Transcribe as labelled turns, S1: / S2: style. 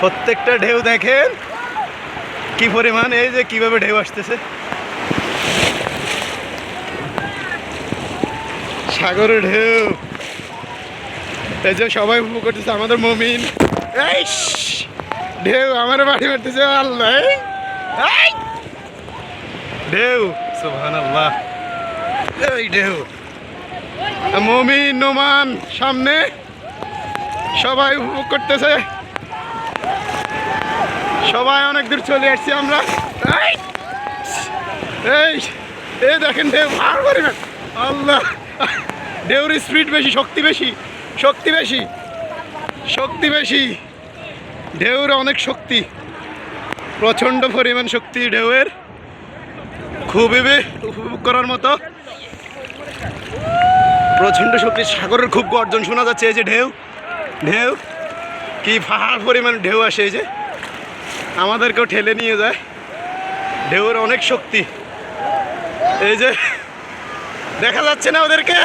S1: প্রত্যেকটা ঢেউ দেখেন। কি পরিমাণ, এই যে কীভাবে ঢেউ আসতেছে। সাগরের ঢেউ। এই যে সবাই উপভোগ করতেছে আমাদের মমিন। ঢেউ আমার বাড়ি মারতেছে, আল্লাহ। ঢেউ সুবহান আল্লাহ এই ঢেউ। মমিন, নোমান, সামনে। সবাই উপভোগ করতেছে। সবাই অনেক দূর চলে আসছি আমরা। এই এই দেখেন ঢেউ আর পরিমাণ আল্লাহ ঢেউর স্পিড বেশি, শক্তি বেশি শক্তি বেশি শক্তি বেশি। ঢেউর অনেক শক্তি, প্রচণ্ড পরিমাণ শক্তি ঢেউয়ের খুবই উপভোগ করার মতো। প্রচণ্ড শক্তি, সাগরের খুব গর্জন শোনা যাচ্ছে এই যে ঢেউ ঢেউ। কি পাহাড় পরিমাণ ঢেউ আসে এই যে। আমাদেরকেও ঠেলে নিয়ে যায়। ঢেউর অনেক শক্তি। এই যে দেখা যাচ্ছে না ওদেরকে!